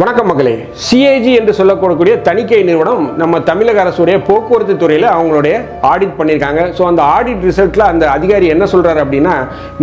வணக்கம் மக்களே. சிஏஜி என்று சொல்லக்கூடிய தணிக்கை நிறுவனம் நம்ம தமிழக அரசுடைய போக்குவரத்து துறையில் அவங்களுடைய ஆடிட் பண்ணியிருக்காங்க. ஸோ அந்த ஆடிட் ரிசல்ட்டில் அந்த அதிகாரி என்ன சொல்கிறாரு அப்படின்னா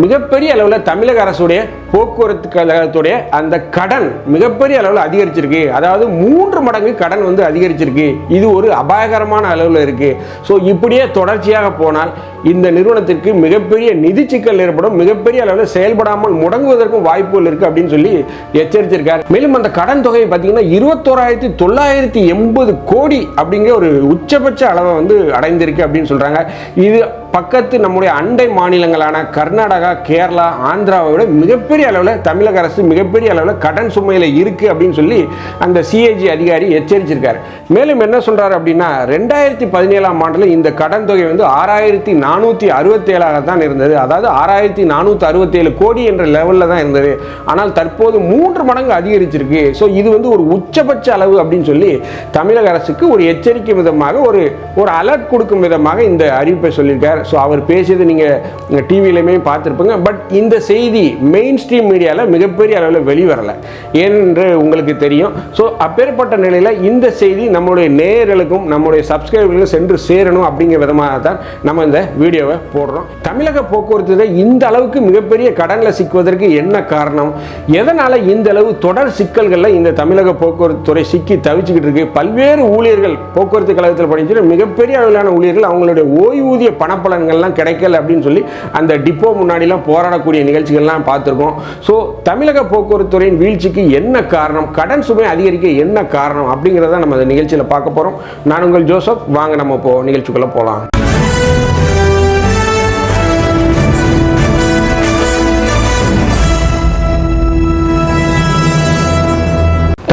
மிகப்பெரிய அளவில் தமிழக அரசுடைய போக்குவரத்து கழகத்துடைய அந்த கடன் மிகப்பெரிய அளவில் அதிகரிச்சிருக்கு. அதாவது மூன்று மடங்கு கடன் வந்து அதிகரிச்சிருக்கு. இது ஒரு அபாயகரமான அளவில் இருக்கு. ஸோ இப்படியே தொடர்ச்சியாக போனால் இந்த நிறுவனத்திற்கு மிகப்பெரிய நிதி சிக்கல் ஏற்படும். மிகப்பெரிய அளவில் செயல்படாமல் முடங்குவதற்கும் வாய்ப்புகள் இருக்கு அப்படின்னு சொல்லி எச்சரித்திருக்கார் மேலும் அந்த கடன் தொகை பார்த்தீங்கன்னா இருபத்தோராயிரத்தி தொள்ளாயிரத்தி எண்பது கோடி அப்படிங்கிற ஒரு உச்சபட்ச அளவை வந்து அடைந்திருக்கு அப்படின்னு சொல்றாங்க. இது பக்கத்து நம்முடைய அண்டை மாநிலங்களான கர்நாடகா கேரளா ஆந்திராவை விட மிகப்பெரிய அளவில் தமிழக அரசு மிகப்பெரிய அளவில் கடன் சுமையில் இருக்குது அப்படின்னு சொல்லி அந்த சிஏஜி அதிகாரி எச்சரிச்சிருக்காரு. மேலும் என்ன சொல்கிறார் அப்படின்னா ரெண்டாயிரத்தி பதினேழாம் ஆண்டில் இந்த கடன் தொகை வந்து ஆறாயிரத்தி நானூற்றி அறுபத்தேழாக தான் இருந்தது. அதாவது ஆறாயிரத்தி நானூற்றி அறுபத்தேழு கோடி என்ற லெவலில் தான் இருந்தது. ஆனால் தற்போது மூன்று மடங்கு அதிகரிச்சிருக்கு. ஸோ இது வந்து ஒரு உச்சபட்ச அளவு அப்படின்னு சொல்லி தமிழக அரசுக்கு ஒரு எச்சரிக்கை விதமாக ஒரு ஒரு அலர்ட் கொடுக்கும் விதமாக இந்த அறிவிப்பை சொல்லியிருக்கார். ஸோ அவர் பேசியது நீங்கள் டிவியிலுமே பார்த்துருப்பீங்க. பட் இந்த செய்தி மெயின் ஸ்ட்ரீம் மீடியாவில் மிகப்பெரிய அளவில் வெளிவரலை. ஏனென்று உங்களுக்கு தெரியும். ஸோ அப்பேற்பட்ட நிலையில் இந்த செய்தி நம்மளுடைய நேயர்களுக்கும் நம்முடைய சப்ஸ்கிரைபர்களுக்கும் சென்று சேரணும் அப்படிங்கிற விதமாக தான் நம்ம இந்த வீடியோவை போடுறோம். தமிழக போக்குவரத்து இந்த அளவுக்கு மிகப்பெரிய கடனில் சிக்குவதற்கு என்ன காரணம்? எதனால் இந்த அளவு தொடர் சிக்கல்களில் இந்த தமிழக போக்குவரத்து துறை சிக்கி தவிச்சுக்கிட்டு இருக்கு? பல்வேறு ஊழியர்கள் போக்குவரத்து கழகத்தில் பணிச்சுட்டு மிகப்பெரிய அளவிலான ஊழியர்கள் அவங்களுடைய ஓய்வூதிய பலன்கள்லாம் கிடைக்கல அப்படின்னு சொல்லி அந்த டிப்போ முன்னாடிலாம் போராடக்கூடிய நிகழ்ச்சிகள்லாம் பார்த்துருக்கோம். ஸோ தமிழக போக்குவரத்து துறையின் வீழ்ச்சிக்கு என்ன காரணம்? கடன் சுமை அதிகரிக்க என்ன காரணம்? அப்படிங்கிறத நம்ம அந்த நிகழ்ச்சியில் பார்க்க போகிறோம் நான் உங்கள் ஜோசப். வாங்க நம்ம இப்போ நிகழ்ச்சிக்குள்ளே போகலாம்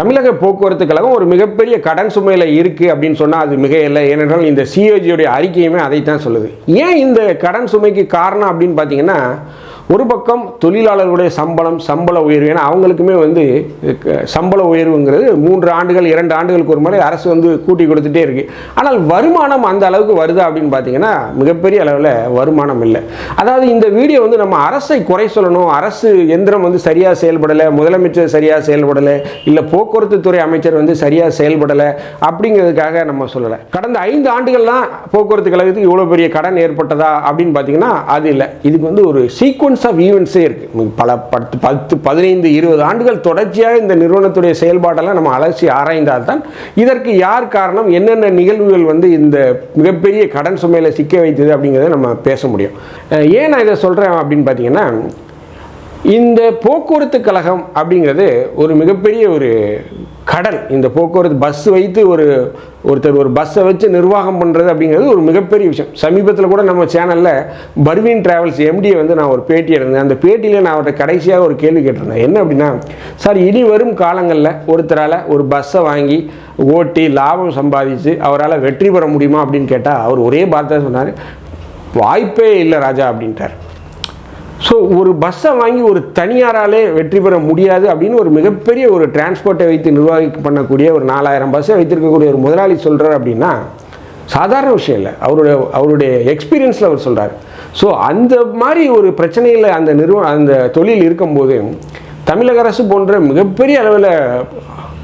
தமிழக போக்குவரத்து கழகம் ஒரு மிகப்பெரிய கடன் சுமையில் இருக்குது அப்படின்னு சொன்னால் அது மிக இல்லை ஏனென்றால் இந்த சிஓஜியோடைய அறிக்கையுமே அதைத்தான் சொல்லுது. ஏன் இந்த கடன் சுமைக்கு காரணம் அப்படின்னு பார்த்தீங்கன்னா ஒரு பக்கம் தொழிலாளர்களுடைய சம்பளம் சம்பள உயர்வு ஏன்னா அவங்களுக்குமே வந்து க- சம்பள உயர்வுங்கிறது மூன்று ஆண்டுகள் இரண்டு ஆண்டுகளுக்கு ஒரு முறை அரசு வந்து கூட்டி கொடுத்துட்டே இருக்குது ஆனால் வருமானம் அந்த அளவுக்கு வருதா அப்படின்னு பார்த்தீங்கன்னா மிகப்பெரிய அளவில் வருமானம் இல்லை. அதாவது இந்த வீடியோ வந்து நம்ம அரசை குறை சொல்லணும் அரசு எந்திரம் வந்து சரியாக செயல்படலை முதலமைச்சர் சரியாக செயல்படலை இல்லை போக்குவரத்து துறை அமைச்சர் வந்து சரியாக செயல்படலை அப்படிங்கிறதுக்காக நம்ம சொல்லலை. கடந்த ஐந்து ஆண்டுகள்லாம் போக்குவரத்து கழகத்துக்கு இவ்வளோ பெரிய கடன் ஏற்பட்டதா அப்படின்னு பார்த்தீங்கன்னா அது இல்லை. இதுக்கு வந்து ஒரு சீக்வன்ஸ் ஆஃப் ஈவெண்ட்ஸே இருக்குது பல பத்து பத்து பதினைந்து இருபது ஆண்டுகள் தொடர்ச்சியாக இந்த நிறுவனத்துடைய செயல்பாட்டெல்லாம் நம்ம அலசி ஆராய்ந்தால் தான் இதற்கு யார் காரணம் என்னென்ன நிகழ்வுகள் வந்து இந்த மிகப்பெரிய கடன் சுமையில் சிக்க வைத்தது அப்படிங்கிறத நம்ம பேச முடியும். ஏன் நான் இதை சொல்கிறேன் அப்படின்னு பார்த்தீங்கன்னா இந்த போக்குவரத்து கழகம் அப்படிங்கிறது ஒரு மிகப்பெரிய ஒரு கடல். இந்த போக்குவரத்து பஸ் வைத்து ஒரு ஒருத்தர் ஒரு பஸ்ஸை வச்சு நிர்வாகம் பண்ணுறது அப்படிங்கிறது ஒரு மிகப்பெரிய விஷயம். சமீபத்தில் கூட நம்ம சேனலில் பர்வீன் டிராவல்ஸ் எம்டியை வந்து நான் ஒரு பேட்டி எடுத்தேன். அந்த பேட்டியில் நான் அவர்கிட்ட கடைசியாக ஒரு கேள்வி கேட்டிருந்தேன். என்ன அப்படின்னா சார் இனி வரும் காலங்களில் ஒருத்தரால் ஒரு பஸ்ஸை வாங்கி ஓட்டி லாபம் சம்பாதிச்சு அவரால் வெற்றி பெற முடியுமா? அப்படின்னு கேட்டால் அவர் ஒரே வார்த்தை சொன்னார் வாய்ப்பே இல்லை ராஜா அப்படின்ட்டார். ஸோ ஒரு பஸ்ஸை வாங்கி ஒரு தனியாராலே வெற்றி பெற முடியாது அப்படின்னு ஒரு மிகப்பெரிய ஒரு டிரான்ஸ்போர்ட்டை வைத்து நிர்வாகி பண்ணக்கூடிய ஒரு நாலாயிரம் பஸ்ஸை வைத்திருக்கக்கூடிய ஒரு முதலாளி சொல்கிறார் அப்படின்னா சாதாரண விஷயம் இல்லை. அவருடைய அவருடைய எக்ஸ்பீரியன்ஸில் அவர் சொல்கிறார் ஸோ அந்த மாதிரி ஒரு பிரச்சனையில் அந்த நிறுவனம் அந்த தொழில் இருக்கும்போது தமிழக அரசு போன்ற மிகப்பெரிய அளவில்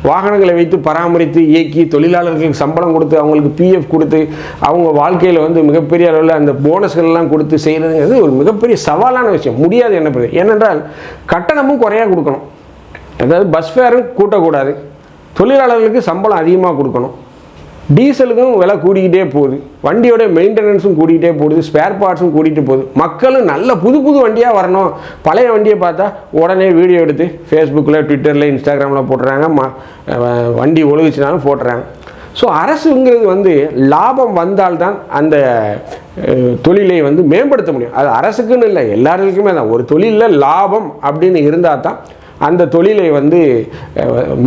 வாகனங்களை வைத்து பராமரித்து இயக்கி தொழிலாளர்களுக்கு சம்பளம் கொடுத்து அவங்களுக்கு பிஎஃப் கொடுத்து அவங்க வாழ்க்கையில் வந்து மிகப்பெரிய அளவில் அந்த போனஸ்கள்லாம் கொடுத்து செய்கிறதுங்கிறது ஒரு மிகப்பெரிய சவாலான விஷயம். முடியாது என்ன பண்ணுறது ஏனென்றால் கட்டணமும் குறையாக கொடுக்கணும். அதாவது பஸ் ஃபேரும் கூட்டக்கூடாது. தொழிலாளர்களுக்கு சம்பளம் அதிகமாக கொடுக்கணும். டீசலுக்கும் விலை கூடிக்கிட்டே போகுது. வண்டியோட மெயின்டெனன்ஸும் கூடிக்கிட்டே போகுது. ஸ்பேர் பார்ட்ஸும் கூட்டிகிட்டு போகுது. மக்களும் நல்ல புது புது வண்டியாக வரணும். பழைய வண்டியை பார்த்தா உடனே வீடியோ எடுத்து ஃபேஸ்புக்கில் ட்விட்டரில் இன்ஸ்டாகிராமில் போட்டுறாங்க. ம வண்டி ஒழுகுச்சுனாலும் போட்டுறாங்க. ஸோ அரசுங்கிறது வந்து லாபம் வந்தால்தான் அந்த தொழிலை வந்து மேம்படுத்த முடியும். அது அரசுக்குன்னு இல்லை எல்லாருக்குமே தான். ஒரு தொழிலில் லாபம் அப்படின்னு இருந்தால் தான் அந்த தொழிலை வந்து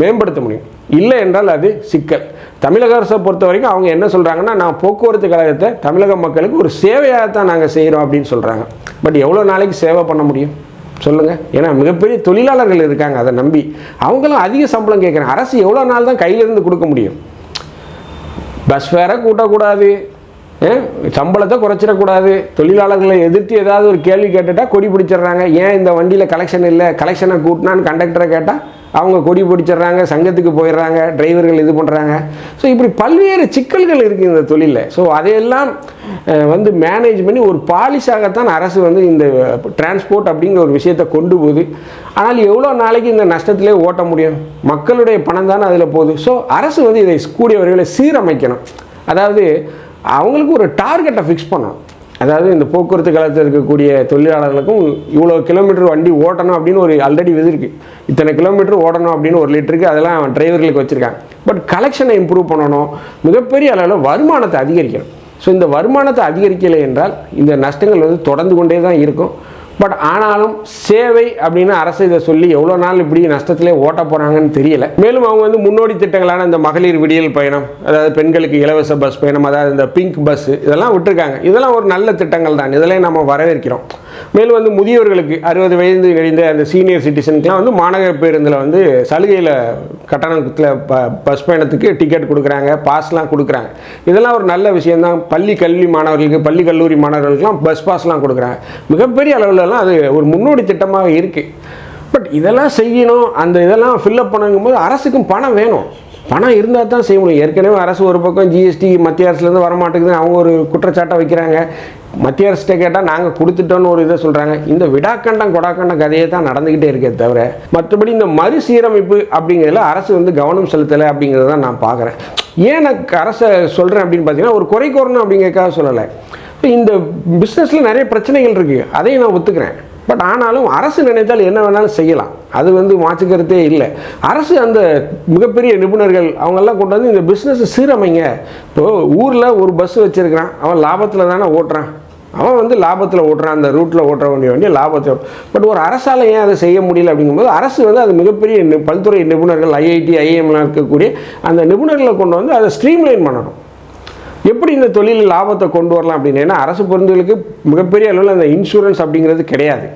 மேம்படுத்த முடியும். இல்லை என்றால் அது சிக்கல். தமிழக அரசை பொறுத்த வரைக்கும் அவங்க என்ன சொல்கிறாங்கன்னா நான் போக்குவரத்து கழகத்தை தமிழக மக்களுக்கு ஒரு சேவையாக தான் நாங்கள் செய்கிறோம் அப்படின்னு சொல்கிறாங்க பட் எவ்வளோ நாளைக்கு சேவை பண்ண முடியும்? சொல்லுங்கள் ஏன்னா மிகப்பெரிய தொழிலாளர்கள் இருக்காங்க அதை நம்பி. அவங்களும் அதிக சம்பளம் கேட்குறாங்க. அரசு எவ்வளோ நாள் தான் கையிலேருந்து கொடுக்க முடியும்? பஸ் வேற கூட்டக்கூடாது. சம்பளத்தை குறைச்சிடக்கூடாது. தொழிலாளர்களை எதிர்த்து ஏதாவது ஒரு கேள்வி கேட்டுட்டா கொடி பிடிச்சிடுறாங்க. ஏன் இந்த வண்டியில் கலெக்ஷன் இல்லை? கலெக்ஷனை கூட்டினான்னு கண்டக்டரை கேட்டால் அவங்க கொடி பிடிச்சிடுறாங்க சங்கத்துக்கு போயிடுறாங்க டிரைவர்கள் இது பண்ணுறாங்க ஸோ இப்படி பல்வேறு சிக்கல்கள் இருக்குது இந்த தொழிலில். ஸோ அதையெல்லாம் வந்து மேனேஜ் பண்ணி ஒரு பாலிஷாகத்தான் அரசு வந்து இந்த டிரான்ஸ்போர்ட் அப்படிங்கிற ஒரு விஷயத்தை கொண்டு போகுது. ஆனால் எவ்வளோ நாளைக்கு இந்த நஷ்டத்திலே ஓட்ட முடியும்? மக்களுடைய பணம் தானே அதில் போகுது. ஸோ அரசு வந்து இதை கூடிய வரைகளை சீரமைக்கணும். அதாவது அவங்களுக்கு ஒரு டார்கெட்டை ஃபிக்ஸ் பண்ணணும். அதாவது இந்த போக்குவரத்து கழகத்தில் இருக்கக்கூடிய தொழிலாளர்களுக்கும் இவ்வளோ கிலோமீட்டர் வண்டி ஓட்டணும் அப்படின்னு ஒரு ஆல்ரெடி இது இருக்குது இத்தனை கிலோமீட்டர் ஓடணும் அப்படின்னு ஒரு லிட்டருக்கு அதெல்லாம் டிரைவர்களுக்கு வச்சுருக்காங்க. பட் கலெக்ஷனை இம்ப்ரூவ் பண்ணணும். மிகப்பெரிய அளவில் வருமானத்தை அதிகரிக்கணும். ஸோ இந்த வருமானத்தை அதிகரிக்கலை என்றால் இந்த நஷ்டங்கள் வந்து தொடர்ந்து கொண்டே தான் இருக்கும். பட் ஆனாலும் சேவை அப்படின்னு அரசு இதை சொல்லி எவ்வளோ நாள் இப்படி நஷ்டத்திலே ஓட்ட போகிறாங்கன்னு தெரியல. மேலும் அவங்க வந்து முன்னோடி திட்டங்களான இந்த மகளிர் விடியல் பயணம் அதாவது பெண்களுக்கு இலவச பஸ் பயணம் அதாவது இந்த பிங்க் பஸ் இதெல்லாம் விட்டுருக்காங்க. இதெல்லாம் ஒரு நல்ல திட்டங்கள் தான். இதெல்லாம் நம்ம வரவேற்கிறோம். மேலும் வந்து முதியவர்களுக்கு அறுபது வயது கழிந்த அந்த சீனியர் சிட்டிசனுக்குலாம் வந்து மாநகர பேருந்தில் வந்து சலுகையில் கட்டணத்தில் ப பஸ் பயணத்துக்கு டிக்கெட் கொடுக்குறாங்க பாஸ்லாம் கொடுக்குறாங்க. இதெல்லாம் ஒரு நல்ல விஷயம்தான். பள்ளி கல்வி மாணவர்களுக்கு பள்ளி கல்லூரி மாணவர்களுக்குலாம் பஸ் பாஸ்லாம் கொடுக்குறாங்க. மிகப்பெரிய அளவிலலாம் அது ஒரு முன்னோடி திட்டமாக இருக்குது பட் இதெல்லாம் செய்யணும். அந்த இதெல்லாம் ஃபில்லப் பண்ணுங்கும்போது அரசுக்கும் பணம் வேணும். பணம் இருந்தால் தான் செய்ய முடியும். ஏற்கனவே அரசு ஒரு பக்கம் ஜிஎஸ்டி மத்திய அரசுலேருந்து வரமாட்டேங்குது அவங்க ஒரு குற்றச்சாட்டை வைக்கிறாங்க. மத்திய அரசுகிட்ட கேட்டால் நாங்கள் கொடுத்துட்டோன்னு ஒரு இதை சொல்கிறாங்க இந்த விடாக்கண்டம் கொடாக்கண்டம் கதையே தான் நடந்துக்கிட்டே இருக்கே தவிர மற்றபடி இந்த மறுசீரமைப்பு அப்படிங்கிறதுல அரசு வந்து கவனம் செலுத்தலை அப்படிங்கிறத தான் நான் பார்க்குறேன் ஏன் நான் அரசை சொல்கிறேன் அப்படின்னு பார்த்தீங்கன்னா ஒரு குறை கூறணும் அப்படிங்கிறதுக்காக சொல்லலை. இந்த பிஸ்னஸில் நிறைய பிரச்சனைகள் இருக்குது அதையும் நான் ஒத்துக்கிறேன். பட் ஆனாலும் அரசு நினைத்தால் என்ன வேணாலும் செய்யலாம். அது வந்து மாற்றுக்கிறதே இல்லை. அரசு அந்த மிகப்பெரிய நிபுணர்கள் அவங்கெல்லாம் கொண்டு வந்து இந்த பிஸ்னஸை சீரமைங்க. இப்போது ஊரில் ஒரு பஸ் வச்சுருக்கிறான். அவன் லாபத்தில் தானே ஓட்டுறான். அவன் வந்து லாபத்தில் ஓட்டுறான். அந்த ரூட்டில் ஓட்டுற வேண்டிய வேண்டிய லாபத்தை பட் ஒரு அரசால் ஏன் அதை செய்ய முடியல அப்படிங்கும்போது அரசு வந்து அது மிகப்பெரிய நி- பல்துறை நிபுணர்கள் ஐஐடி ஐஎம்லாம் இருக்கக்கூடிய அந்த நிபுணர்களை கொண்டு வந்து அதை ஸ்ட்ரீம்லைன் பண்ணணும். எப்படி இந்த தொழிலில் லாபத்தை கொண்டு வரலாம் அப்படின்னு? ஏன்னா அரசு பொருந்துகளுக்கு மிகப்பெரிய அளவில் அந்த இன்சூரன்ஸ் அப்படிங்கிறது கிடையாது.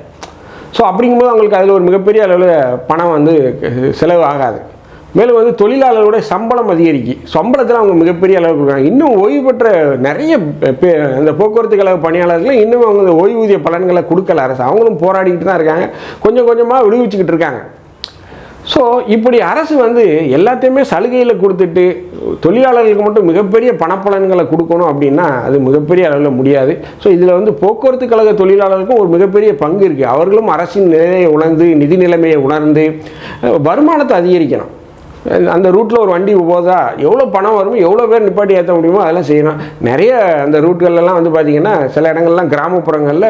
ஸோ அப்படிங்கும்போது அவங்களுக்கு அதில் ஒரு மிகப்பெரிய அளவில் பணம் வந்து செலவு ஆகாது மேலும் வந்து தொழிலாளர்களோட சம்பளம் அதிகரிக்கு. சம்பளத்தில் அவங்க மிகப்பெரிய அளவு கொடுக்குறாங்க. இன்னும் ஓய்வு பெற்ற நிறைய பே- அந்த போக்குவரத்து கழக பணியாளர்கள் இன்னும் அவங்க ஓய்வூதிய பலன்களை கொடுக்கல அரசு. அவங்களும் போராடிக்கிட்டு தான் இருக்காங்க. கொஞ்சம் கொஞ்சமாக விடுவிச்சுக்கிட்டு இருக்காங்க. ஸோ இப்படி அரசு வந்து எல்லாத்தையுமே சலுகையில் கொடுத்துட்டு தொழிலாளர்களுக்கு மட்டும் மிகப்பெரிய பணப்பலன்களை கொடுக்கணும் அப்படின்னா அது மிகப்பெரிய அளவில் முடியாது. ஸோ இதில் வந்து போக்குவரத்து கழக தொழிலாளர்களுக்கும் ஒரு மிகப்பெரிய பங்கு இருக்குது அவர்களும் அரசின் நிலையை உணர்ந்து நிதி நிலைமையை உணர்ந்து வருமானத்தை அதிகரிக்கணும். அந்த ரூட்டில் ஒரு வண்டி போதா எவ்வளோ பணம் வரும் எவ்வளோ பேர் நிப்பாட்டி ஏற்ற முடியுமோ அதெல்லாம் செய்யணும். நிறைய அந்த ரூட்கள்லாம் வந்து பார்த்திங்கன்னா சில இடங்கள்லாம் கிராமப்புறங்களில்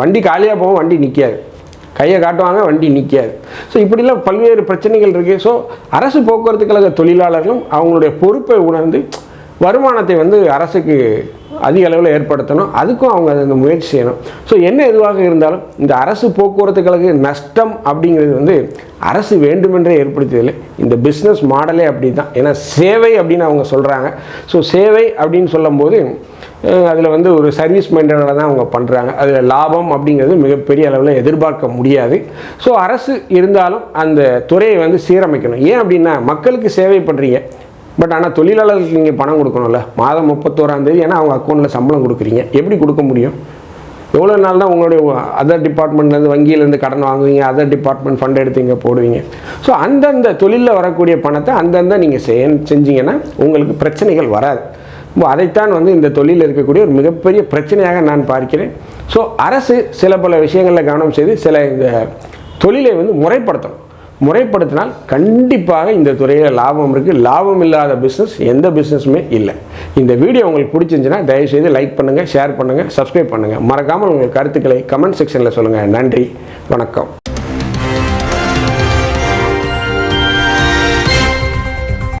வண்டி காலியாக போகும் வண்டி நிற்காது கையை காட்டுவாங்க வண்டி நிற்காது ஸோ இப்படிலாம் பல்வேறு பிரச்சனைகள் இருக்குது ஸோ அரசு போக்குவரத்து கழக தொழிலாளர்களும் அவங்களுடைய பொறுப்பை உணர்ந்து வருமானத்தை வந்து அரசுக்கு அதிக அளவில் ஏற்படுத்தணும். அதுக்கும் அவங்க அந்த முயற்சி செய்யணும். ஸோ என்ன எதுவாக இருந்தாலும் இந்த அரசு போக்குவரத்து கழக நஷ்டம் அப்படிங்கிறது வந்து அரசு வேண்டுமென்றே ஏற்படுத்தியதில்லை. இந்த பிஸ்னஸ் மாடலே அப்படி தான் ஏன்னா சேவை அப்படின்னு அவங்க சொல்கிறாங்க ஸோ சேவை அப்படின்னு சொல்லும்போது அதில் வந்து ஒரு சர்வீஸ் மைண்டடாக தான் அவங்க பண்ணுறாங்க அதில் லாபம் அப்படிங்கிறது மிகப்பெரிய அளவில் எதிர்பார்க்க முடியாது. ஸோ அரசு இருந்தாலும் அந்த துறையை வந்து சீரமைக்கணும். ஏன் அப்படின்னா மக்களுக்கு சேவை பண்ணுறீங்க பட் ஆனால் தொழிலாளர்களுக்கு நீங்கள் பணம் கொடுக்கணும்ல? மாதம் முப்பத்தோராம் தேதி ஏன்னா அவங்க அக்கௌண்ட்டில் சம்பளம் கொடுக்குறீங்க. எப்படி கொடுக்க முடியும்? எவ்வளோ நாள் தான் உங்களுடைய அதர் டிபார்ட்மெண்ட்லேருந்து வங்கியிலேருந்து கடன் வாங்குவீங்க அதர் டிபார்ட்மெண்ட் ஃபண்ட் எடுத்து இங்கே போடுவீங்க? ஸோ அந்தந்த தொழிலில் வரக்கூடிய பணத்தை அந்தந்த நீங்கள் செய் செஞ்சீங்கன்னா உங்களுக்கு பிரச்சனைகள் வராது. அதைத்தான் வந்து இந்த தொழிலில் இருக்கக்கூடிய ஒரு மிகப்பெரிய பிரச்சனையாக நான் பார்க்கிறேன். ஸோ அரசு சில பல விஷயங்களில் கவனம் செய்து சில இந்த தொழிலை வந்து முறைப்படுத்தணும். முறைப்படுத்தினால் கண்டிப்பாக இந்த துறையில் லாபம் இருக்குது லாபம் இல்லாத பிஸ்னஸ் எந்த பிஸ்னஸுமே இல்லை. இந்த வீடியோ உங்களுக்கு பிடிச்சிருந்துச்சுன்னா தயவுசெய்து லைக் பண்ணுங்கள் ஷேர் பண்ணுங்கள் சப்ஸ்கிரைப் பண்ணுங்கள் மறக்காமல் உங்கள் கருத்துக்களை கமெண்ட் செக்ஷனில் சொல்லுங்கள் நன்றி வணக்கம்.